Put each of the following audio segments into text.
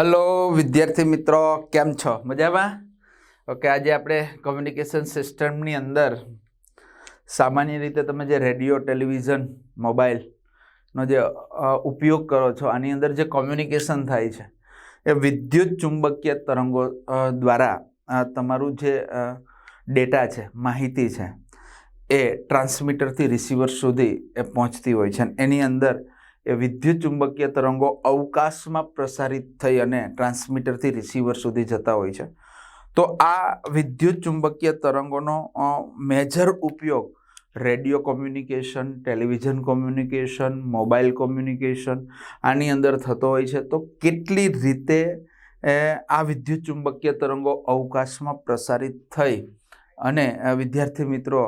Hello વિદ્યાર્થી મિત્રો, કેમ છો? મજામાં? ઓકે આજે આપણે કોમ્યુનિકેશન સિસ્ટમની અંદર સામાન્ય રીતે તમે જે રેડિયો ટેલિવિઝન મોબાઈલનો જે ઉપયોગ કરો છો, આની અંદર જે કોમ્યુનિકેશન થાય છે, એ વિદ્યુત ચુંબકીય તરંગો દ્વારા તમારું જે ડેટા છે, માહિતી છે, એ ટ્રાન્સમીટરથી રિસીવર સુધી એ પહોંચતી હોય છે. એની અંદર એ વિદ્યુત ચુંબકીય તરંગો અવકાશમાં પ્રસારિત થઈ અને ટ્રાન્સમીટરથી રિસીવર સુધી જતા હોય છે. તો આ વિદ્યુત ચુંબકીય તરંગોનો મેજર ઉપયોગ radio communication, television communication, mobile communication આની અંદર થતો હોય છે. તો કેટલી રીતે આ વિદ્યુત ચુંબકીય તરંગો અવકાશમાં પ્રસારિત થઈ અને વિદ્યાર્થી મિત્રો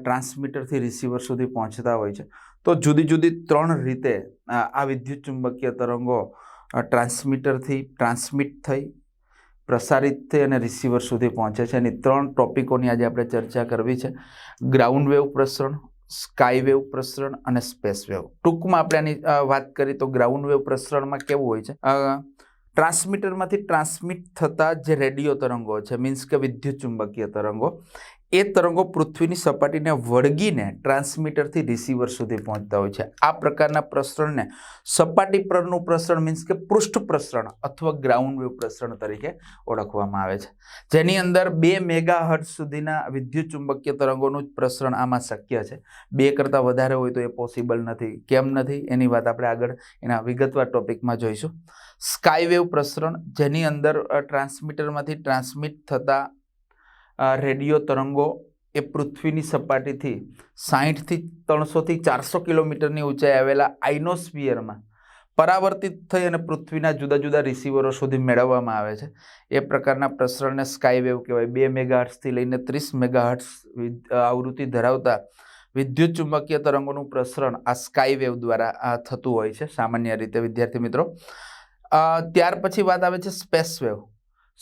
ટ્રાન્સમીટરથી રિસીવર સુધી પહોંચતા હોય છે? તો જુદી જુદી ત્રણ રીતે આ વિદ્યુત ચુંબકીય તરંગો ટ્રાન્સમીટરથી ટ્રાન્સમિટ થઈ, પ્રસારિત થઈ અને રિસીવર સુધી પહોંચે છે. એની ત્રણ ટોપિકોની આજે આપણે ચર્ચા કરવી છે. ગ્રાઉન્ડ વેવ પ્રસરણ સ્કાય વેવ પ્રસરણ અને સ્પેસ વેવ ટૂંકમાં આપણે આની વાત કરીએ તો ગ્રાઉન્ડ વેવ પ્રસરણમાં કેવું હોય છે? ટ્રાન્સમીટરમાંથી ટ્રાન્સમિટ થતા જે રેડિયો તરંગો છે મીન્સ કે વિદ્યુત ચુંબકીય તરંગો એ તરંગો પૃથ્વીની સપાટીને વળગીને ટ્રાન્સમીટરથી રિસીવર સુધી પહોંચતા હોય છે. આ પ્રકારના પ્રસરણને સપાટી પરનું પ્રસરણ મીન્સ કે પૃષ્ઠ પ્રસરણ અથવા ગ્રાઉન્ડ વેવ પ્રસરણ તરીકે ઓળખવામાં આવે છે. જેની અંદર બે મેગા હર્ટ સુધીના વિદ્યુત ચુંબકીય તરંગોનું જ પ્રસરણ આમાં શક્ય છે. બે કરતાં વધારે હોય તો એ પોસિબલ નથી. કેમ નથી? એની વાત આપણે આગળ એના વિગતવાર ટોપિકમાં જોઈશું. સ્કાય વેવ પ્રસરણ જેની અંદર ટ્રાન્સમીટરમાંથી ટ્રાન્સમિટ થતા રેડિયો તરંગો એ પૃથ્વીની સપાટીથી સાહીઠથી ત્રણસોથી ચારસો કિલોમીટરની ઊંચાઈ આવેલા આઇનોસ્ફિયરમાં પરાવર્તિત થઈ અને પૃથ્વીના જુદા જુદા રિસીવરો સુધી મેળવવામાં આવે છે. એ પ્રકારના પ્રસરણને સ્કાય વેવ કહેવાય. બે મેગાહર્ટ્સથી લઈને ત્રીસ મેગાહર્ટ્સ આવૃત્તિ ધરાવતા વિદ્યુત ચુંબકીય તરંગોનું પ્રસરણ આ સ્કાય વેવ દ્વારા થતું હોય છે, સામાન્ય રીતે વિદ્યાર્થી મિત્રો. ત્યાર પછી વાત આવે છે સ્પેસ વેવ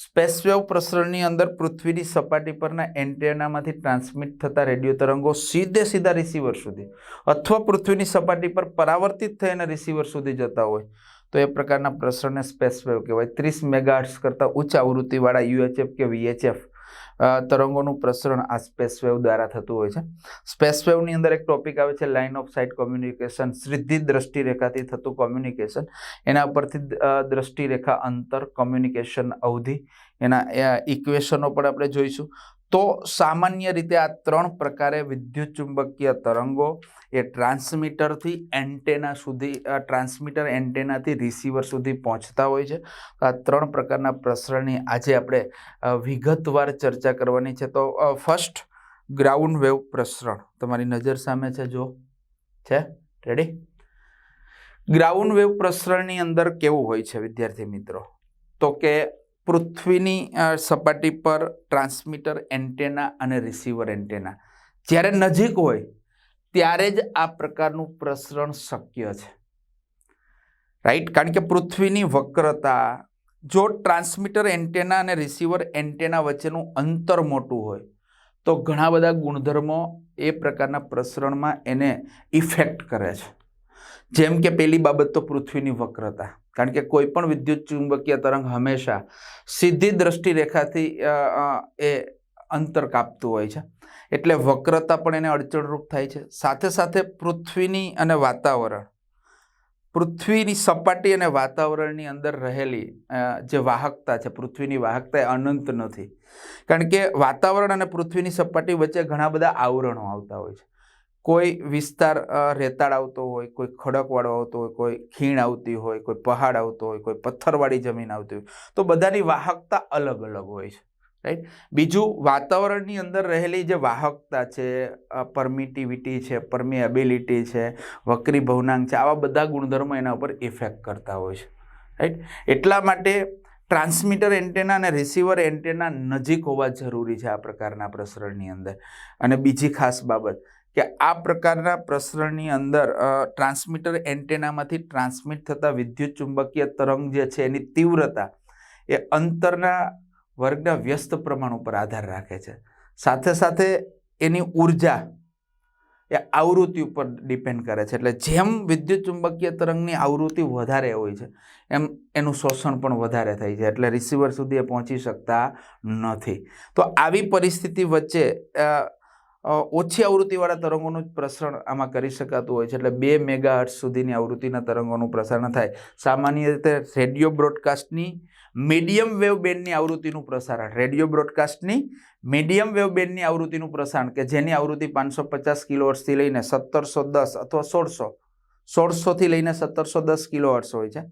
સ્પેસ વેવ પ્રસરણની અંદર પૃથ્વીની સપાટી પરના એન્ટેનામાંથી ટ્રાન્સમિટ થતા રેડિયો તરંગો સીધે સીધા રિસીવર સુધી અથવા પૃથ્વીની સપાટી પર પરાવર્તિત થઈને રિસીવર સુધી જતા હોય. તો એ પ્રકારના પ્રસરણને સ્પેસ વેવ કહેવાય. ત્રીસ મેગાહર્ટ્સ કરતાં ઉચ્ચ આવૃત્તિવાળા યુએચએફ કે વીએચએફ તરંગોનું પ્રસરણ આ સ્પેસ વેવ દ્વારા થતું હોય છે. સ્પેસ વેવની અંદર એક ટોપિક આવે છે, લાઇન ઓફ સાઇટ કોમ્યુનિકેશન, સીધી દ્રષ્ટિરેખાથી થતું કોમ્યુનિકેશન. એના ઉપરથી દ્રષ્ટિરેખા દ્રષ્ટિ રેખા અંતર, કોમ્યુનિકેશન, અવધિ, એના ઇક્વેશનો પણ આપણે જોઈશું. તો સામાન્ય રીતે આ ત્રણ પ્રકારે વિદ્યુત ચુંબકીય તરંગો એ ટ્રાન્સમીટરથી એન્ટેના સુધી ટ્રાન્સમીટર એન્ટેનાથી રિસીવર સુધી પહોંચતા હોય છે. આ ત્રણ પ્રકારના પ્રસરણની આજે આપણે વિગતવાર ચર્ચા કરવાની છે. તો ફર્સ્ટ ગ્રાઉન્ડ વેવ પ્રસરણ. તમારી નજર સામે છે જો છે? રેડી ગ્રાઉન્ડ વેવ પ્રસરણની અંદર કેવું હોય છે, વિદ્યાર્થી મિત્રો? તો કે પૃથ્વીની સપાટી પર ટ્રાન્સમીટર એન્ટેના અને રિસીવર એન્ટેના. જ્યારે નજીક હોય, ત્યારે જ આ પ્રકારનું પ્રસરણ શક્ય છે. રાઈટ કારણ કે પૃથ્વીની વક્રતા, જો ટ્રાન્સમીટર એન્ટેના અને રિસીવર એન્ટેના વચ્ચેનું અંતર મોટું હોય, તો ઘણા બધા ગુણધર્મો એ પ્રકારના પ્રસરણમાં એને ઇફેક્ટ કરે છે. જેમ કે પેલી બાબત તો પૃથ્વીની વક્રતા. કારણ કે કોઈ પણ વિદ્યુત ચુંબકીય તરંગ હંમેશા સીધી દ્રષ્ટિ રેખાથી અ, અ, એ અંતર કાપતું હોય છે. એટલે વક્રતા પણ એને અડચણરૂપ થાય છે. સાથે સાથે પૃથ્વીની અને વાતાવરણ. પૃથ્વીની સપાટી અને વાતાવરણની અંદર રહેલી જે વાહકતા છે પૃથ્વીની વાહકતા એ અનંત નથી. કારણ કે વાતાવરણ અને પૃથ્વીની સપાટી વચ્ચે ઘણા બધા આવરણો આવતા હોય છે. કોઈ વિસ્તાર રેતાળ આવતો હોય, કોઈ ખડકવાળો આવતો હોય, કોઈ ખીણ આવતી હોય, કોઈ પહાડ આવતો હોય, કોઈ પથ્થરવાળી જમીન આવતી હોય, તો બધાની વાહકતા અલગ અલગ હોય છે રાઈટ બીજું વાતાવરણની અંદર રહેલી જે વાહકતા છે પરમિટિવિટી છે પરમિએબિલિટી છે, વક્રી ભવનાંગ છે, આવા બધા ગુણધર્મો એના ઉપર ઇફેક્ટ કરતા હોય છે રાઈટ એટલા માટે ટ્રાન્સમીટર એન્ટેના અને રિસીવર એન્ટેના નજીક હોવા જરૂરી છે આ પ્રકારના પ્રસરણની અંદર. અને બીજી ખાસ બાબત કે આ પ્રકારના પ્રસરણની અંદર ટ્રાન્સમીટર એન્ટેનામાંથી ટ્રાન્સમિટ થતા વિદ્યુત ચુંબકીય તરંગ જે છે એની તીવ્રતા એ અંતરના વર્ગના વ્યસ્ત પ્રમાણ ઉપર આધાર રાખે છે. સાથે સાથે એની ઊર્જા એ આવૃત્તિ ઉપર ડિપેન્ડ કરે છે. એટલે જેમ વિદ્યુત ચુંબકીય તરંગની આવૃત્તિ વધારે હોય છે, એમ એનું શોષણ પણ વધારે થાય છે. એટલે રિસીવર સુધી એ પહોંચી શકતા નથી. તો આવી પરિસ્થિતિ વચ્ચે ઓછી આવૃત્તિવાળા તરંગોનું જ પ્રસરણ આમાં કરી શકાતું હોય છે. એટલે બે મેગા હર્ટ્સ સુધીની આવૃત્તિના તરંગોનું પ્રસારણ થાય. સામાન્ય રીતે રેડિયો બ્રોડકાસ્ટની મીડિયમ વેવ બેન્ડની આવૃત્તિનું પ્રસારણ. રેડિયો બ્રોડકાસ્ટની મીડિયમ વેવ બેન્ડની આવૃત્તિનું પ્રસારણ કે જેની આવૃત્તિ પાંચસો પચાસ કિલોહર્ટ્ઝથી લઈને સત્તરસો દસ અથવા સોળસો, સોળસોથી લઈને સત્તરસો દસ કિલોહર્ટ્ઝ હોય છે.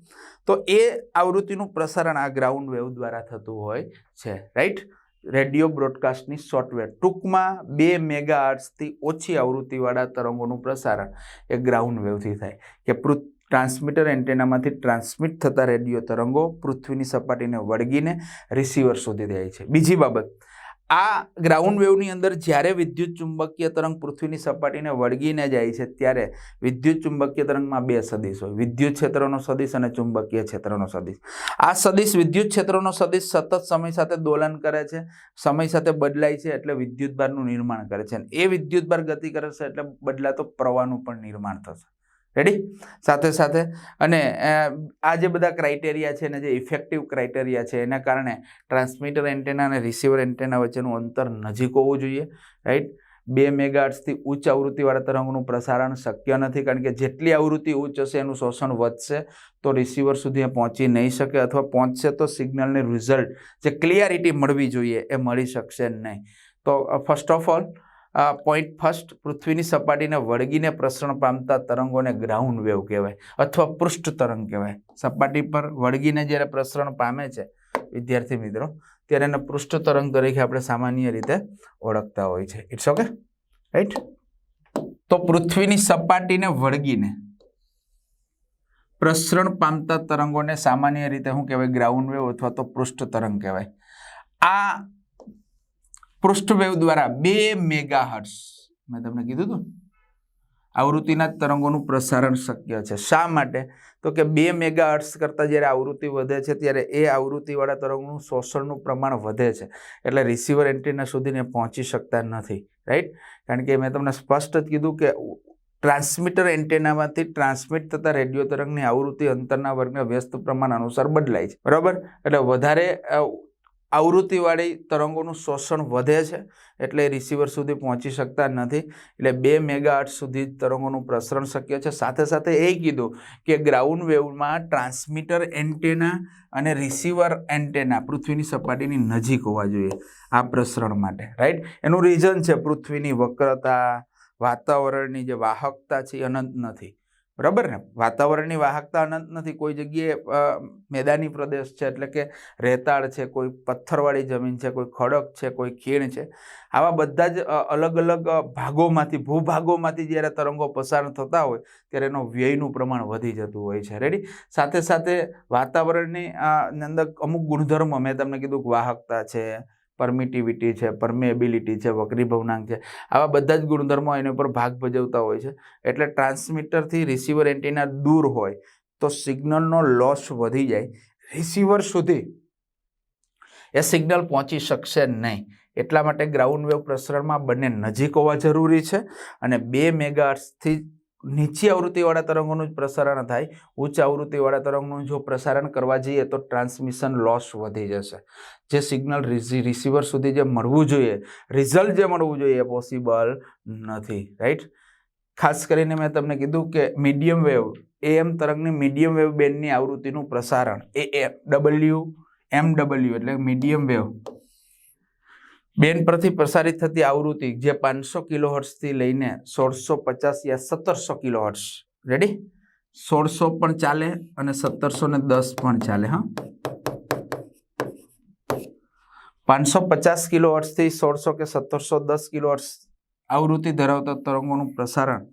તો એ આવૃત્તિનું પ્રસારણ આ ગ્રાઉન્ડ વેવ દ્વારા થતું હોય છે. રાઈટ? રેડિયો બ્રોડકાસ્ટની સોફ્ટવેર. ટૂંકમાં બે મેગા આર્ટ્સથી ઓછી આવૃત્તિવાળા તરંગોનું પ્રસારણ એ ગ્રાઉન્ડ વેવથી થાય. કે ટ્રાન્સમીટર એન્ટેનામાંથી ટ્રાન્સમિટ થતા રેડિયો તરંગો પૃથ્વીની સપાટીને વળગીને રિસીવર સુધી જાય છે. બીજી બાબત આ ગ્રાઉન્ડ વેવની અંદર જ્યારે વિદ્યુત ચુંબકીય તરંગ પૃથ્વીની સપાટીને વળગીને જાય છે, ત્યારે વિદ્યુત ચુંબકીય તરંગમાં બે સદીશ હોય. વિદ્યુત ક્ષેત્રનો સદીશ અને ચુંબકીય ક્ષેત્રનો સદિશ. આ સદિશ વિદ્યુત ક્ષેત્રનો સદિશ સતત સમય સાથે દોલન કરે છે, સમય સાથે બદલાય છે એટલે વિદ્યુતભારનું નિર્માણ કરે છે. એ વિદ્યુતભાર ગતિ કરે છે એટલે બદલાતો પ્રવાહનું પણ નિર્માણ થશે. રેડી સાથે સાથે. અને આ જે બધા ક્રાઇટેરિયા છે અને જે ઇફેક્ટિવ ક્રાઇટેરિયા છે, એના કારણે ટ્રાન્સમીટર એન્ટેના અને રિસીવર એન્ટેના વચ્ચેનું અંતર નજીક હોવું જોઈએ રાઈટ બે મેગાર્ટ્સથી ઉચ્ચ આવૃત્તિવાળા તરંગનું પ્રસારણ શક્ય નથી, કારણ કે જેટલી આવૃત્તિ ઉચ્ચ હશે, એનું શોષણ વધશે, તો રિસીવર સુધી એ પહોંચી નહીં શકે અથવા પહોંચશે તો સિગ્નલની રિઝલ્ટ જે ક્લિયરિટી મળવી જોઈએ, એ મળી શકશે નહીં. તો first of all point first પૃથ્વીની સપાટીને વળગીને પ્રસરણ પામતા તરંગોને ગ્રાઉન્ડ વેવ કહેવાય અથવા પૃષ્ઠ તરંગ કહેવાય. સપાટી પર વળગીને જ્યારે પ્રસરણ પામે છે, વિદ્યાર્થી મિત્રો, ત્યારે એને પૃષ્ઠ તરંગ તરીકે આપણે સામાન્ય રીતે ઓળખતા હોય છે. ઇટ્સ ઓકે રાઈટ તો પૃથ્વીની સપાટીને વળગીને પ્રસરણ પામતા તરંગોને સામાન્ય રીતે શું કહેવાય? ગ્રાઉન્ડ વેવ અથવા તો પૃષ્ઠ તરંગ કહેવાય. આ પૃષ્ઠ વેવ દ્વારા બે મેગાહર્ટ્સ મેં તમને કીધું હતું? આવૃત્તિના તરંગોનું પ્રસારણ શક્ય છે. શા માટે? તો કે બે મેગાહર્ટ્સ કરતાં જ્યારે આવૃત્તિ વધે છે, ત્યારે એ આવૃત્તિવાળા તરંગનું શોષણનું પ્રમાણ વધે છે. એટલે રિસીવર એન્ટેના સુધીને પહોંચી શકતા નથી રાઈટ કારણ કે મેં તમને સ્પષ્ટ જ કીધું કે ટ્રાન્સમીટર એન્ટેનામાંથી ટ્રાન્સમિટ થતા રેડિયો તરંગની આવૃત્તિ અંતરના વર્ગના વ્યસ્ત પ્રમાણ અનુસાર બદલાય છે. બરાબર? એટલે વધારે આવૃત્તિવાળી તરંગોનું શોષણ વધે છે, એટલે રિસીવર સુધી પહોંચી શકતા નથી. એટલે બે મેગાહર્ટ્ઝ સુધી તરંગોનું પ્રસરણ શક્ય છે. સાથે સાથે એ કીધું કે ગ્રાઉન્ડ વેવમાં ટ્રાન્સમીટર એન્ટેના અને રિસીવર એન્ટેના પૃથ્વીની સપાટીની નજીક હોવા જોઈએ આ પ્રસરણ માટે રાઈટ એનું રીઝન છે પૃથ્વીની વક્રતા, વાતાવરણની જે વાહકતા છે એ અનંત નથી. બરાબર ને? વાતાવરણની વાહકતા અનંત નથી. કોઈ જગ્યાએ મેદાની પ્રદેશ છે, એટલે કે રેતાળ છે, કોઈ પથ્થરવાળી જમીન છે, કોઈ ખડક છે, કોઈ ખીણ છે, આવા બધા જ અલગ અલગ ભાગોમાંથી, ભૂભાગોમાંથી જ્યારે તરંગો પસાર થતા હોય, ત્યારે એનો વ્યયનું પ્રમાણ વધી જતું હોય છે. રેડી સાથે સાથે વાતાવરણની અંદર અમુક ગુણધર્મો. મેં તમને કીધું વાહકતા છે પરમિટિવિટી છે પરમેબિલિટી છે, વક્રી ભવનાંક છે, આવા બધા જ ગુણધર્મો એની ઉપર ભાગ ભજવતા હોય છે. એટલે ટ્રાન્સમીટરથી રિસીવર એન્ટીના દૂર હોય તો સિગ્નલનો લોસ વધી જાય. રિસીવર સુધી એ સિગ્નલ પહોંચી શકશે નહીં. એટલા માટે ગ્રાઉન્ડ વેવ પ્રસરણમાં બંને નજીક હોવા જરૂરી છે અને બે મેગાહર્ટ્ઝથી નીચી આવૃત્તિવાળા તરંગોનું જ પ્રસારણ થાય, ઉચ્ચ આવૃત્તિવાળા તરંગનું જો પ્રસારણ કરવા જઈએ તો ટ્રાન્સમિશન લોસ વધી જશે. જે સિગ્નલ રિસીવર સુધી જે મળવું જોઈએ, રિઝલ્ટ જે મળવું જોઈએ એ પોસિબલ નથી, રાઈટ? ખાસ કરીને મેં તમને કીધું કે મીડિયમ વેવ એમ તરંગની મીડિયમ વેવ બેન્ડની આવૃત્તિનું પ્રસારણ એ ડબલ્યુ, એમ ડબલ્યુ એટલે મીડિયમ વેવ. બેન પરથી પ્રસારિત થતી આવૃત્તિ જે પાંચસો કિલોહર્ટ્ઝથી લઈને સોળસો પચાસ યા સત્તરસો કિલોહર્ટ્ઝ. રેડી સોળસો પણ ચાલે અને સત્તરસો ને દસ પણ ચાલે, હા? પાંચસો પચાસ કિલોહર્ટ્ઝથી સોળસો કે સત્તરસો દસ કિલોહર્ટ્ઝ આવૃત્તિ ધરાવતા તરંગોનું પ્રસારણ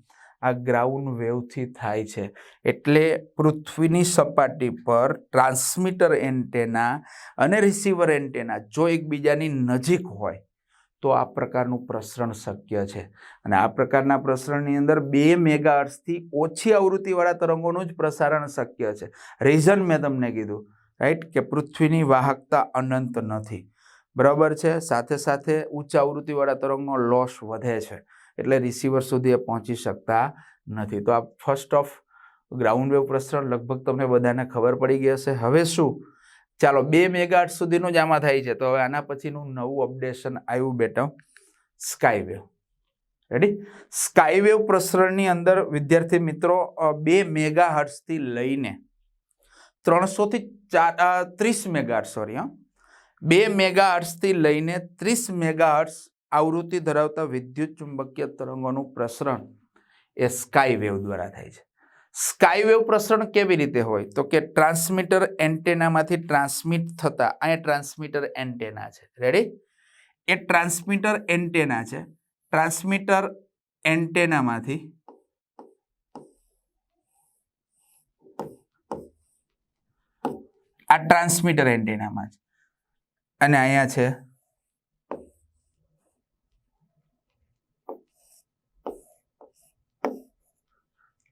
આ ગ્રાઉન્ડ વેવથી થાય છે. એટલે પૃથ્વીની સપાટી પર ટ્રાન્સમીટર એન્ટેના અને રિસીવર એન્ટેના જો એકબીજાની નજીક હોય, તો આ પ્રકારનું પ્રસરણ શક્ય છે. અને આ પ્રકારના પ્રસરણની અંદર બે મેગાહર્ટ્ઝથી ઓછી આવૃત્તિવાળા તરંગોનું જ પ્રસારણ શક્ય છે. રીઝન મેં તમને કીધું રાઈટ કે પૃથ્વીની વાહકતા અનંત નથી. બરાબર છે? સાથે સાથે ઉચ્ચ આવૃત્તિવાળા તરંગનો લોસ વધે છે. એટલે રિસીવર સુધી એ પહોંચી શકતા નથી. તો આ ફર્સ્ટ ઓફ ગ્રાઉન્ડ વેવ પ્રસરણ લગભગ તમને બધાને ખબર પડી ગઈ હશે. હવે શું? ચાલો, બે મેગાટ સુધીનું જ આમાં થાય છે. તો હવે આના પછીનું નવું અપડેશન આવ્યું બેટા. સ્કાયવેવ રેડી સ્કાયવેવ પ્રસરણની અંદર વિદ્યાર્થી મિત્રો બે મેગા મેગાહર્ટ્સથી લઈને ત્રણસોથી ચાર ત્રીસ મેગાહર્ટ સોરી હા. બે મેગા મેગાહર્ટ્સથી લઈને ત્રીસ મેગા મેગાહર્ટ્સ આવૃત્તિ ધરાવતા વિદ્યુત ચુંબકીય તરંગોનું પ્રસરણ એ સ્કાયવેવ દ્વારા થાય છે. સ્કાયવેવ પ્રસરણ કેવી રીતે હોય? તો કે ટ્રાન્સમીટર એન્ટેનામાંથી ટ્રાન્સમિટ થતા અહીંયા ટ્રાન્સમીટર એન્ટેના છે. રેડી એ ટ્રાન્સમીટર એન્ટેના છે. ટ્રાન્સમીટર એન્ટેનામાંથી આ ટ્રાન્સમીટર એન્ટેનામાં છે. અને અહીંયા છે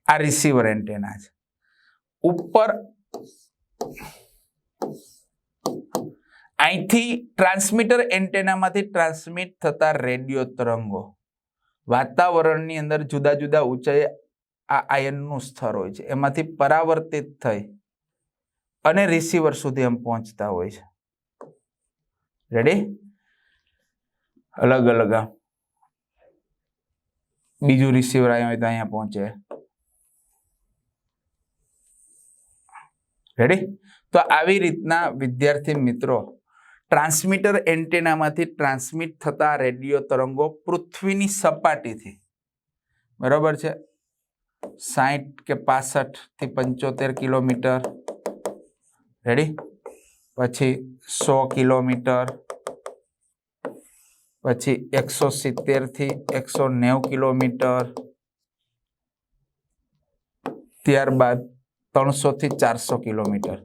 આ રિસીવર એન્ટેના છે. ઉપર અહીંથી ટ્રાન્સમીટર એન્ટેનામાંથી ટ્રાન્સમિટ થતા રેડિયો તરંગો વાતાવરણની અંદર જુદા જુદા ઊંચાઈએ આ આયનનું સ્તર હોય છે. એમાંથી પરાવર્તિત થઈ અને રિસીવર સુધી એમ પહોંચતા હોય છે. રેડી અલગ અલગ બીજું રિસીવર આવ્યું હોય તો અહીંયા પહોંચે. રેડી તો આવી રીતના વિદ્યાર્થી મિત્રો, ટ્રાન્સમીટર એન્ટેનામાંથી ટ્રાન્સમિટ થતા રેડિયો તરંગો પૃથ્વીની સપાટીથી, બરાબર છે? સાઠ કે પાસઠથી પંચોતેર કિલોમીટર રેડી પછી સો કિલોમીટર, પછી એકસો સિત્તેરથી એકસો નેવું કિલોમીટર, ત્યારબાદ ત્રણસો થી ચારસો કિલોમીટર.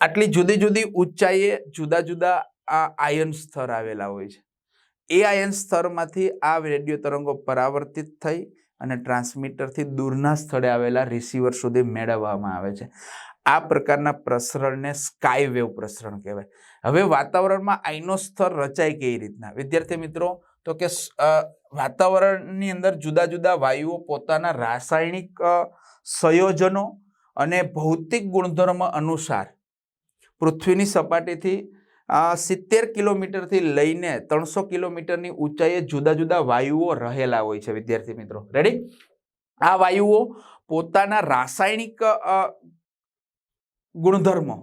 આટલી જુદી જુદી ઊંચાઈએ જુદા જુદા આ આયન સ્તર આવેલા હોય છે. એ આયન સ્તરમાંથી આ રેડિયો તરંગો પરાવર્તિત થઈ અને ટ્રાન્સમીટરથી દૂરના સ્થળે આવેલા રિસીવર સુધી મેળવવામાં આવે છે. આ પ્રકારના પ્રસરણને સ્કાય વેવ પ્રસરણ કહેવાય. હવે વાતાવરણમાં આઈનો સ્તર રચાય કેવી રીતના? વિદ્યાર્થી મિત્રો, તો કે વાતાવરણની અંદર જુદા જુદા વાયુઓ પોતાના રાસાયણિક સંયોજનો અને ભૌતિક ગુણધર્મ અનુસાર પૃથ્વીની સપાટીથી સિત્તેર કિલોમીટરથી લઈને ત્રણસો કિલોમીટરની ઊંચાઈએ જુદા જુદા વાયુઓ રહેલા હોય છે, વિદ્યાર્થી મિત્રો. રેડી આ વાયુઓ પોતાના રાસાયણિક ગુણધર્મો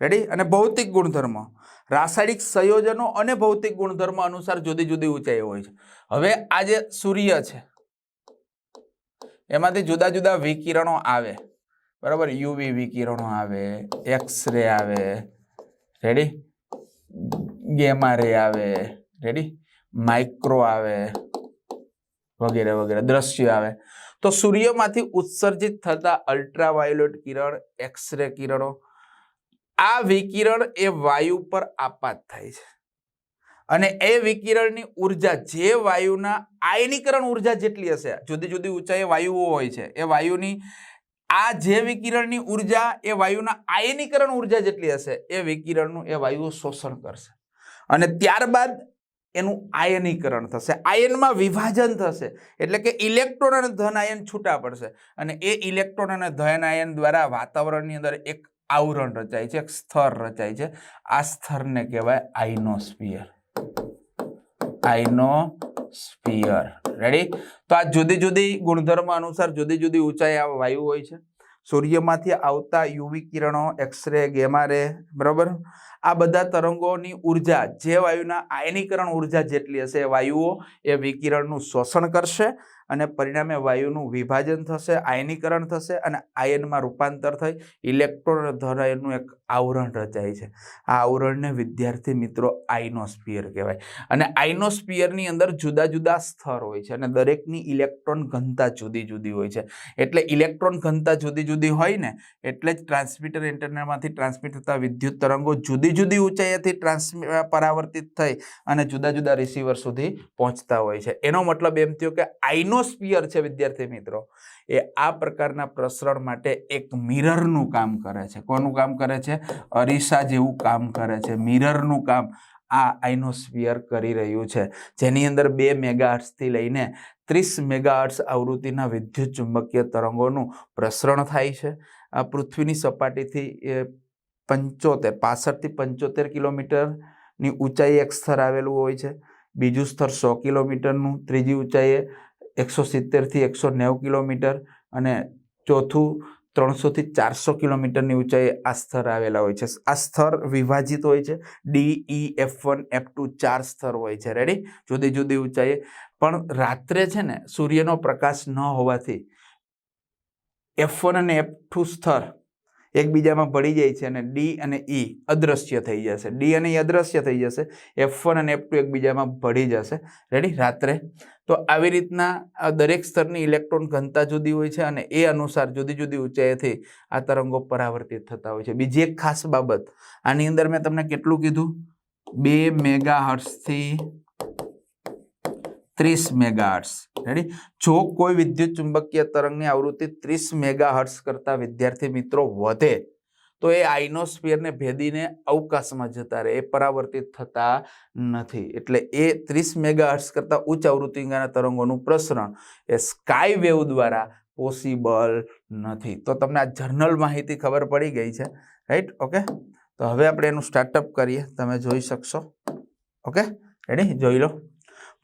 રેડી અને ભૌતિક ગુણધર્મ, રાસાયણિક સંયોજનો અને ભૌતિક ગુણધર્મ અનુસાર જુદી જુદી ઊંચાઈ હોય છે. હવે આ જે સૂર્ય છે એમાંથી જુદા જુદા વિકિરણો આવે. બરાબર? યુવી વિકિરણો આવે એક્સ રે આવે, રેડી? ગેમા રે આવે, રેડી? માઇક્રો આવે, વગેરે વગેરે, દ્રશ્ય આવે. તો સૂર્યમાંથી ઉત્સર્જિત થતા અલ્ટ્રાવાયોલેટ કિરણ એક્સ રે કિરણો, આ વિકિરણ એ વાયુ પર આપાત થાય છે. અને એ વિકિરણની ઊર્જા જે વાયુના આયનીકરણ ઊર્જા જેટલી હશે, જુદી જુદી ઊંચાઈએ વાયુઓ હોય છે, એ વાયુની આ જે વિકિરણની ઊર્જા, એ વાયુના આયનીકરણ ઊર્જા જેટલી હશે, એ વિકિરણનું એ વાયુઓ શોષણ કરશે. અને ત્યારબાદ એનું આયનીકરણ થશે. આયનમાં વિભાજન થશે, એટલે કે ઇલેક્ટ્રોન અને ધન આયન છૂટા પડશે. અને એ ઇલેક્ટ્રોન અને ધન આયન દ્વારા વાતાવરણની અંદર એક આવરણ રચાય છે, એક સ્તર રચાય છે. આ સ્તરને કહેવાય આઇનોસ્ફિયર આઇનોસ્ફિયર રેડી તો આ જુદી જુદી ગુણધર્મ અનુસાર જુદી જુદી ઊંચાઈ આ વાયુ હોય છે. સૂર્યમાંથી આવતા યુવી કિરણો એક્સરે ગેમા રે બરાબર? આ બધા તરંગોની ઊર્જા, જે વાયુના આયનીકરણ ઊર્જા જેટલી હશે વાયુઓ એ વિકિરણનું શોષણ કરશે અને પરિણામે વાયુનું વિભાજન થશે, આયનીકરણ થશે અને આયનમાં રૂપાંતર થઈ ઇલેક્ટ્રોન ધરાયનું એક આવરણ રચાય છે. આ આવરણને વિદ્યાર્થી મિત્રો આઇનોસ્ફિયર કહેવાય. અને આઇનોસ્ફિયરની અંદર જુદા જુદા સ્તર હોય છે અને દરેકની ઇલેક્ટ્રોન ઘનતા જુદી જુદી હોય છે. એટલે ઇલેક્ટ્રોન ઘનતા જુદી જુદી હોય ને, એટલે જ ટ્રાન્સમીટર એન્ટેનામાંથી ટ્રાન્સમિટ થતા વિદ્યુત તરંગો જુદી જુદી ઊંચાઈએથી ટ્રાન્સમિ પરાવર્તિત થઈ અને જુદા જુદા રિસીવર સુધી પહોંચતા હોય છે. એનો મતલબ એમ થયો કે આઇનોસ્ફિયર છે વિદ્યાર્થી મિત્રો, એ આ પ્રકારના પ્રસરણ માટે એક મિરરનું કામ કરે છે. કોનું કામ કરે છે? અરીસા જેવું કામ કરે છે. મિરરનું કામ આ આઇનોસ્ફિયર કરી રહ્યું છે. જેની અંદર બે મેગાહર્ટ્સથી લઈને ત્રીસ મેગાહર્ટ્સ આવૃત્તિના વિદ્યુત ચુંબકીય તરંગોનું પ્રસરણ થાય છે. આ પૃથ્વીની સપાટીથી પંચોતેર, પાસઠથી પંચોતેર કિલોમીટરની ઊંચાઈએ એક સ્તર આવેલું હોય છે. બીજું સ્તર સો કિલોમીટરનું, ત્રીજી ઊંચાઈએ એકસો સિત્તેરથી એકસો નેવું કિલોમીટર અને ચોથું ત્રણસોથી ચારસો કિલોમીટરની ઊંચાઈએ આ સ્તર આવેલા હોય છે. આ સ્તર વિભાજિત હોય છે. D E F one, F two ચાર સ્તર હોય છે. રેડી જુદી જુદી ઊંચાઈએ. પણ રાત્રે છે ને સૂર્યનો પ્રકાશ ન હોવાથી એફ વન અને એફ ટુ સ્તર એકબીજામાં ભળી જાય છે અને ડી અને ઈ અદ્રશ્ય થઈ જશે. ડી અને ઈ અદ્રશ્ય થઈ જશે. એફ વન અને એફ એકબીજામાં ભળી જશે. રેડી રાત્રે. તો આવી રીતના દરેક સ્તરની ઇલેક્ટ્રોન ઘનતા જુદી હોય છે અને એ અનુસાર જુદી જુદી ઊંચાઈથી આ તરંગો પરાવર્તિત થતા હોય છે. બીજી એક ખાસ બાબત, આની અંદર મેં તમને કેટલું કીધું? બે મેગા હર્ટ્સથી ત્રીસ મેગાહર્ટ્સ રેડી જો કોઈ વિદ્યુત ચુંબકીય તરંગની આવૃત્તિ ત્રીસ મેગાહર્ટ્સ કરતા વિદ્યાર્થી મિત્રો વધે, તો એ આઇનોસ્ફિયરને ભેદીને અવકાશમાં જતા રહે. એ પરાવર્તિત થતા નથી. એટલે એ ત્રીસ મેગાહર્ટ્સ કરતા ઉચ્ચ આવૃત્તિના તરંગોનું પ્રસરણ એ સ્કાય વેવ દ્વારા પોસિબલ નથી. તો તમને આ જર્નલ માહિતી ખબર પડી ગઈ છે. રાઈટ ઓકે તો હવે આપણે એનું સ્ટાર્ટઅપ કરીએ. તમે જોઈ શકશો. ઓકે રેડી જોઈ લો.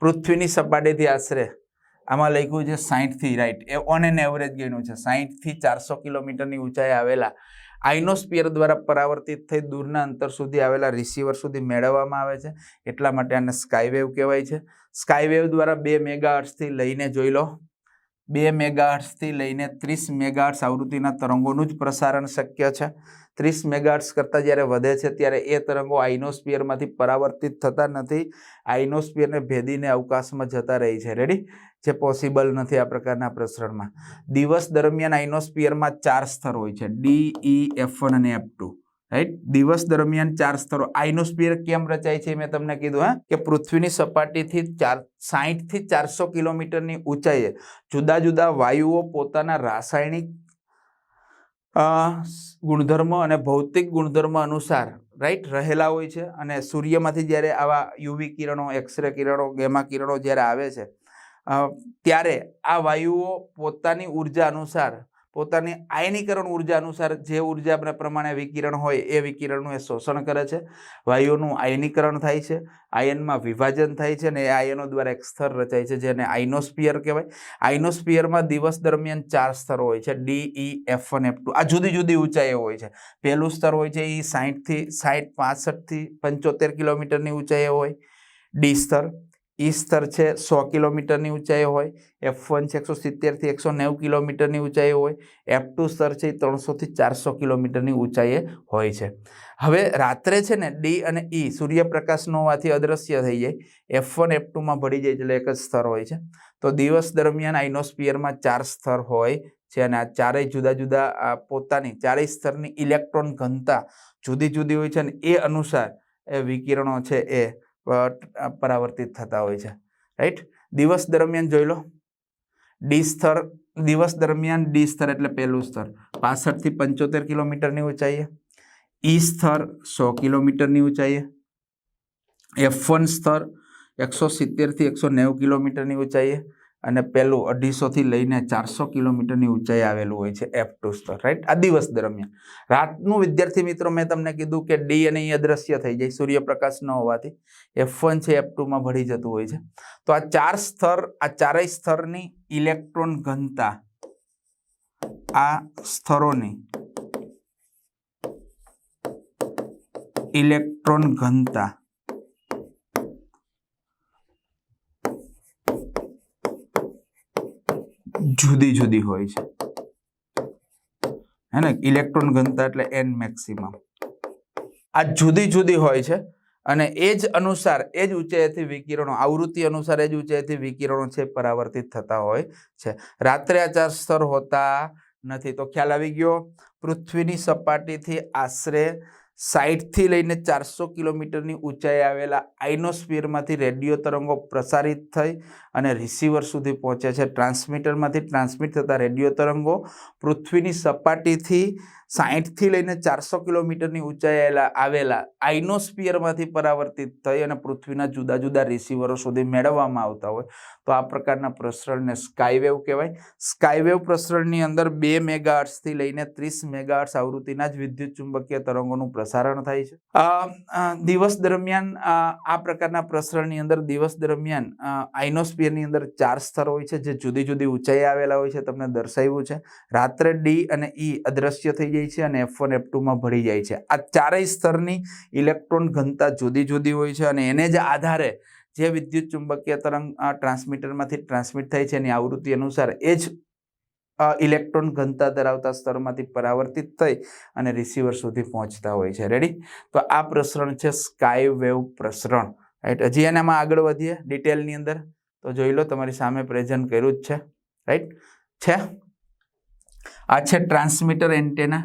પૃથ્વીની સપાટીથી આશરે આમાં લખ્યું છે સાહીઠથી રાઈટ એ ઓન એન એવરેજ ગણ્યું છે. સાહીઠથી ચારસો કિલોમીટરની ઊંચાઈ આવેલા આઇનોસ્પિયર દ્વારા પરાવર્તિત થઈ દૂરના અંતર સુધી આવેલા રિસીવર સુધી મેળવવામાં આવે છે. એટલા માટે આને સ્કાયવેવ કહેવાય છે. સ્કાયવેવ દ્વારા બે મેગાહર્ટ્સથી લઈને જોઈ લો. બે મેગાહર્ટ્સથી લઈને ત્રીસ મેગાહર્ટ્સ આવૃત્તિના તરંગોનું જ પ્રસારણ શક્ય છે. ત્રીસ મેગાર્ટ્સ કરતાં જ્યારે વધે છે, ત્યારે એ તરંગો આઇનોસ્પિયરમાંથી પરાવર્તિત થતા નથી. આઇનોસ્પિયરને ભેદીને અવકાશમાં જતા રહી છે. રેડી જે પોસિબલ નથી આ પ્રકારના પ્રસરણમાં. દિવસ દરમિયાન આઇનોસ્પિયરમાં ચાર સ્તર હોય છે. ડી ઈ એફ વન અને એફ ટુ રાઈટ દિવસ દરમિયાન ચાર સ્તરો. આઇનોસ્પિયર કેમ રચાય છે? મેં તમને કીધું, હા? કે પૃથ્વીની સપાટીથી ચાર, સાહીઠથી ચારસો કિલોમીટરની ઊંચાઈએ જુદા જુદા વાયુઓ પોતાના રાસાયણિક ગુણધર્મ અને ભૌતિક ગુણધર્મ અનુસાર રાઈટ રહેલા હોય છે અને સૂર્યમાંથી જ્યારે આવા યુવી કિરણો એક્સરે કિરણો ગેમા કિરણો જ્યારે આવે છે ત્યારે આ વાયુઓ પોતાની ઊર્જા અનુસાર પોતાની આયનીકરણ ઊર્જા અનુસાર જે ઊર્જા પ્રમાણે વિકિરણ હોય એ વિકિરણનું એ શોષણ કરે છે. વાયુઓનું આયનીકરણ થાય છે. આયનમાં વિભાજન થાય છે અને એ આયનો દ્વારા એક સ્તર રચાય છે જેને આઇનોસ્પિયર કહેવાય. આઇનોસ્પિયરમાં દિવસ દરમિયાન ચાર સ્તરો હોય છે. D, E, F one F આ જુદી જુદી ઊંચાઈઓ હોય છે. પહેલું સ્તર હોય છે એ સાહીઠથી સાહીઠ પાસઠથી પંચોતેર કિલોમીટરની ઊંચાઈએ હોય. ડી સ્તર. ઈ સ્તર છે સો કિલોમીટરની ઊંચાઈ હોય, એફ વન છે એકસો સિત્તેરથી એકસો નેવું કિલોમીટરની ઊંચાઈ હોય, એફ ટુ સ્તર છે એ ત્રણસોથી ચારસો કિલોમીટરની ઊંચાઈએ હોય છે. હવે રાત્રે છે ને ડી અને ઈ સૂર્યપ્રકાશનો હોવાથી અદૃશ્ય થઈ જાય, એફ વન, એફ ટુમાં ભળી જાય એટલે એક જ સ્તર હોય છે. તો દિવસ દરમિયાન આઇનોસ્પિયરમાં ચાર સ્તર હોય છે અને આ ચારેય જુદા જુદા પોતાની ચારેય સ્તરની ઇલેક્ટ્રોન ઘનતા જુદી જુદી હોય છે અને એ અનુસાર એ વિકિરણો છે એ પરાવર્તિત થતા હોય છે. રાઈટ દિવસ દરમિયાન જોઈ લો. ડી સ્તર, દિવસ દરમિયાન ડી સ્તર એટલે પહેલું સ્તર. પાસઠથી પંચોતેર કિલોમીટરની ઊંચાઈએ. ઈ સ્તર સો કિલોમીટરની ઊંચાઈએ. એફ વન સ્તર એકસો સિત્તેરથી એકસો નેવું કિલોમીટરની ઊંચાઈએ. અને પહેલું અઢીસોથી લઈને ચારસો કિલોમીટરની ઊંચાઈ આવેલું હોય છે એફ ટુ સ્તર રાઈટ આ દિવસ દરમિયાન. રાતનું, વિદ્યાર્થી મિત્રો, મેં તમને કીધું કે ડી અને ઈ અદ્રશ્ય થઈ જાય, સૂર્યપ્રકાશ ન હોવાથી. એફ વન છે એફ ટુમાં ભળી જતું હોય છે. તો આ ચાર સ્તર, આ ચારેય સ્તરની ઇલેક્ટ્રોન ઘનતા આ સ્તરોની ઇલેક્ટ્રોન ઘનતા જુદી જુદી હોય છે. હે ને? ઇલેક્ટ્રોન ઘનતા એટલે એન મેક્સિમમ આ જુદી જુદી હોય છે અને એ જ અનુસાર, એ જ ઊંચાઈથી વિકિરણો, આવૃત્તિ અનુસાર એ જ ઊંચાઈથી વિકિરણો છે પરાવર્તિત થતા હોય છે. રાત્રે આ ચાર સ્તર હોતા નથી. તો ખ્યાલ આવી ગયો? પૃથ્વીની સપાટીથી આશરે સાઠથી લઈને ચારસો કિલોમીટરની ઊંચાઈ આવેલા આઇનોસ્ફિયરમાંથી રેડિયો તરંગો પ્રસારિત થઈ અને રિસીવર સુધી પહોંચે છે. ટ્રાન્સમીટરમાંથી ટ્રાન્સમિટ થતા રેડિયો તરંગો પૃથ્વીની સપાટીથી સાહીઠથી લઈને ચારસો કિલોમીટરની ઊંચાઈ આવેલા આઇનોસ્પિયરમાંથી પરાવર્તિત થઈ અને પૃથ્વીના જુદા જુદા રિસીવરો સુધી મેળવવામાં આવતા હોય. તો આ પ્રકારના પ્રસરણને સ્કાયવેવ કહેવાય. સ્કાયવેવ પ્રસરણની અંદર બે મેગાહર્ટ્ઝથી લઈને ત્રીસ મેગાહર્ટ્ઝ આવૃત્તિના જ વિદ્યુત ચુંબકીય તરંગોનું પ્રસારણ થાય છે. દિવસ દરમિયાન આ પ્રકારના પ્રસરણની અંદર દિવસ દરમિયાન આઇનોસ્પિયરની અંદર ચાર સ્તર હોય છે, જે જુદી જુદી ઊંચાઈ આવેલા હોય છે, તમને દર્શાવ્યું છે. રાત્રે ડી અને ઈ અદ્રશ્ય થઈ જાય છે અને એફ વન એફ ટુમાં ભળી જાય છે. આ ચારેય સ્તરની ઇલેક્ટ્રોન ઘનતા જુદી જુદી હોય છે અને એને જ આધારે જે વિદ્યુત ચુંબકીય તરંગ ટ્રાન્સમીટરમાંથી ટ્રાન્સમિટ થાય છે એની આવૃત્તિ અનુસાર એ જ ઇલેક્ટ્રોન ઘનતા ધરાવતા સ્તરમાંથી પરાવર્તિત થઈ અને રિસીવર સુધી પહોંચતા હોય છે. રેડી તો આ પ્રસરણ છે સ્કાય વેવ પ્રસરણ. રાઈટ હજી એનામાં આગળ વધીએ ડિટેલની અંદર. તો જોઈ લો, તમારી સામે પ્રેઝન્ટ કર્યું જ છે. રાઈટ છે? આ છે ટ્રાન્સમીટર એન્ટેના,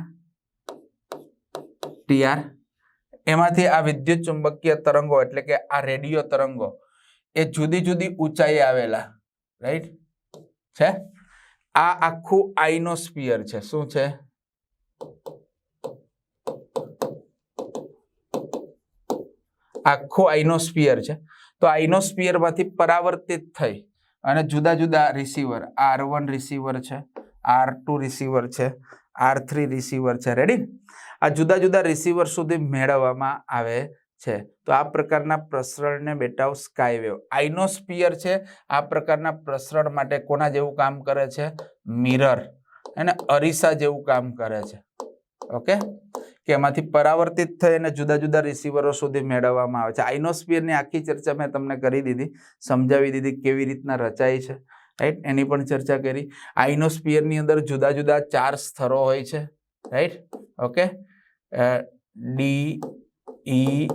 ટીઆર. એમાંથી આ વિદ્યુત ચુંબકીય તરંગો, એટલે કે આ રેડિયો તરંગો, એ જુદી જુદી ઊંચાઈએ આવેલા રાઈટ છે? આ આખું આઈનોસ્ફિયર છે. શું છે? આખું આઇનોસ્ફિયર છે. તો આઇનોસ્ફિયરમાંથી પરાવર્તિત થઈ અને જુદા જુદા રિસીવર આર વન રિસીવર છે. આર ટુ રિસીવર છે આર થ્રી રિસીવર છે. રેડી આ જુદા જુદા રિસીવર સુધી મેળવવામાં આવે છે. તો આ પ્રકારના પ્રસરણને બેટાઓ સ્કાયવેવ આઇનોસ્પિયર છે, આ પ્રકારના પ્રસરણ માટે કોના જેવું કામ કરે છે? મિરર અને અરીસા જેવું કામ કરે છે. ઓકે કે એમાંથી પરાવર્તિત થઈ અને જુદા જુદા રિસીવરો સુધી મેળવવામાં આવે છે. આઇનોસ્પિયરની આખી ચર્ચા મેં તમને કરી દીધી. સમજાવી દીધી કેવી રીતના રચાય છે. રાઈટ એની પણ ચર્ચા કરી. આઈનોસ્પિયરની અંદર જુદા જુદા ચાર સ્તરો હોય છે. Right okay D E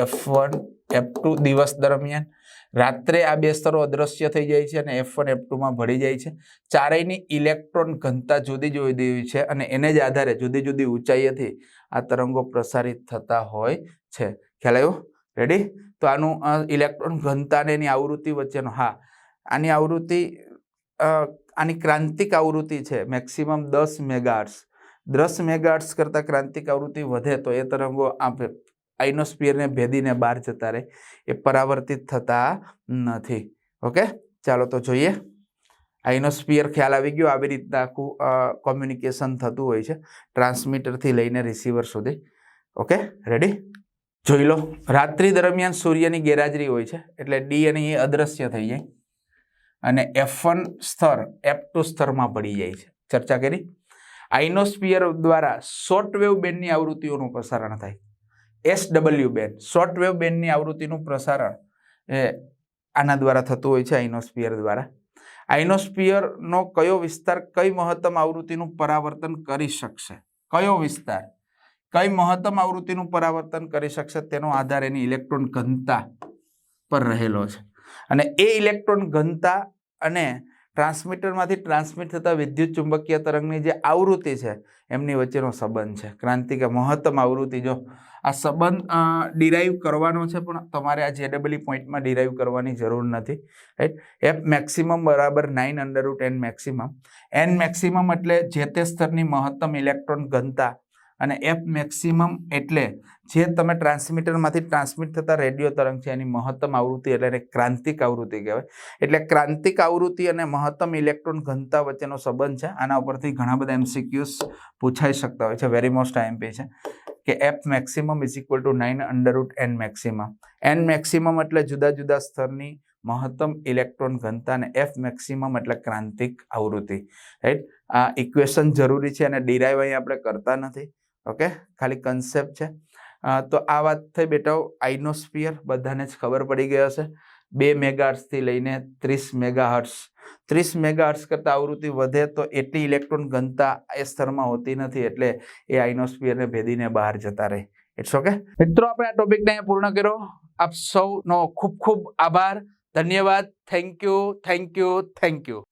F one F two દિવસ દરમિયાન. રાત્રે આ બે સ્તરો અદ્રશ્ય થઈ જાય છે અને એફ વન એફ ટુમાં ભળી જાય છે. ચારેયની ઇલેક્ટ્રોન ઘનતા જુદી જુદી છે અને એને જ આધારે જુદી જુદી ઊંચાઈએથી આ તરંગો પ્રસારિત થતા હોય છે. ખ્યાલ આવ્યો? રેડી તો આનું ઇલેક્ટ્રોન ઘનતા અને એની આવૃત્તિ વચ્ચેનો, હા. આની આવૃત્તિ આની ક્રાંતિક આવૃત્તિ છે મેક્સિમમ દસ મેગાર્ટ્સ દસ મેગાર્ટ્સ કરતાં ક્રાંતિક આવૃત્તિ વધે તો એ તરંગો આ આઇનોસ્ફિયરને ભેદીને બહાર જતા રહે. એ પરાવર્તિત થતા નથી. ઓકે? ચાલો તો જોઈએ. આઇનોસ્ફિયર ખ્યાલ આવી ગયો. આવી રીતના આખું કોમ્યુનિકેશન થતું હોય છે. ટ્રાન્સમીટરથી લઈને રિસીવર સુધી. ઓકે? રેડી જોઈ લો. રાત્રિ દરમિયાન સૂર્યની ગેરહાજરી હોય છે. એટલે ડી અને એ અદ્રશ્ય થઈ જાય. અને એફ વન સ્તર એફ ટુ સ્તરમાં પડી જાય છે. ચર્ચા કરી? આઇનોસ્પિયર દ્વારા શોર્ટ વેવ બેન્ડની આવૃત્તિઓનું પ્રસારણ થાય. એસ ડબલ્યુ બેન્ડ, શોર્ટ બેન્ડની આવૃત્તિનું પ્રસારણ, એ આના દ્વારા થતું હોય છે આઇનોસ્પિયર દ્વારા. આઇનોસ્પિયરનો કયો વિસ્તાર કઈ મહત્તમ આવૃત્તિનું પરાવર્તન કરી શકશે? કયો વિસ્તાર કઈ મહત્તમ આવૃત્તિનું પરાવર્તન કરી શકશે? તેનો આધાર એની ઇલેક્ટ્રોન ઘનતા પર રહેલો છે. અને એ ઇલેક્ટ્રોન ઘનતા અને ટ્રાન્સમીટરમાંથી ટ્રાન્સમિટ થતા વિદ્યુત ચુંબકીય તરંગની જે આવૃત્તિ છે, એમની વચ્ચેનો સંબંધ છે. ક્રાંતિ કે મહત્તમ આવૃત્તિ જો આ સંબંધ ડિરાઈવ કરવાનો છે, પણ તમારે આ જેડબલી પોઈન્ટમાં ડિરાઈવ કરવાની જરૂર નથી રાઈટ એફ મેક્સિમમ બરાબર nine under root N maximum N maximum એટલે જે તે સ્તરની મહત્તમ ઇલેક્ટ્રોન ઘનતા અને એફ મેક્સિમમ એટલે જે તમે ટ્રાન્સમીટરમાંથી ટ્રાન્સમિટ થતા રેડિયો તરંગ છે, એની મહત્તમ આવૃત્તિ એટલે એને ક્રાંતિક આવૃત્તિ કહેવાય. એટલે ક્રાંતિક આવૃત્તિ અને મહત્તમ ઇલેક્ટ્રોન ઘનતા વચ્ચેનો સંબંધ છે. આના ઉપરથી ઘણા બધા એમસીક્યુઝ પૂછાઈ શકતા હોય છે. વેરી મોસ્ટ આઈએમપી છે કે F maximum is equal to nine under root N maximum N maximum એટલે જુદા જુદા સ્તરની મહત્તમ ઇલેક્ટ્રોન ઘનતા અને એફ મેક્સિમમ એટલે ક્રાંતિક આવૃત્તિ. રાઈટ આ ઇક્વેશન જરૂરી છે અને ડિરાઈવ અહીં આપણે કરતા નથી. ઓકે? ખાલી કન્સેપ્ટ છે. તો આ વાત થઈ બેટાઓ આઇનોસ્ફિયર બધાને જ ખબર પડી ગઈ હશે. બે મેગાહર્ટ્સથી લઈને ત્રીસ મેગાહર્ટ્સ ત્રીસ મેગાહર્ટ્સ કરતાં આવૃત્તિ વધે તો એટલી ઇલેક્ટ્રોન ઘનતા એ સ્તરમાં હોતી નથી એટલે એ આઇનોસ્ફિયરને ભેદીને બહાર જતા રહે. ઇટ્સ ઓકે મિત્રો, આપણે આ ટોપિકને પૂર્ણ કર્યો. આપ સૌનો ખૂબ ખૂબ આભાર. ધન્યવાદ. Thank you thank you thank you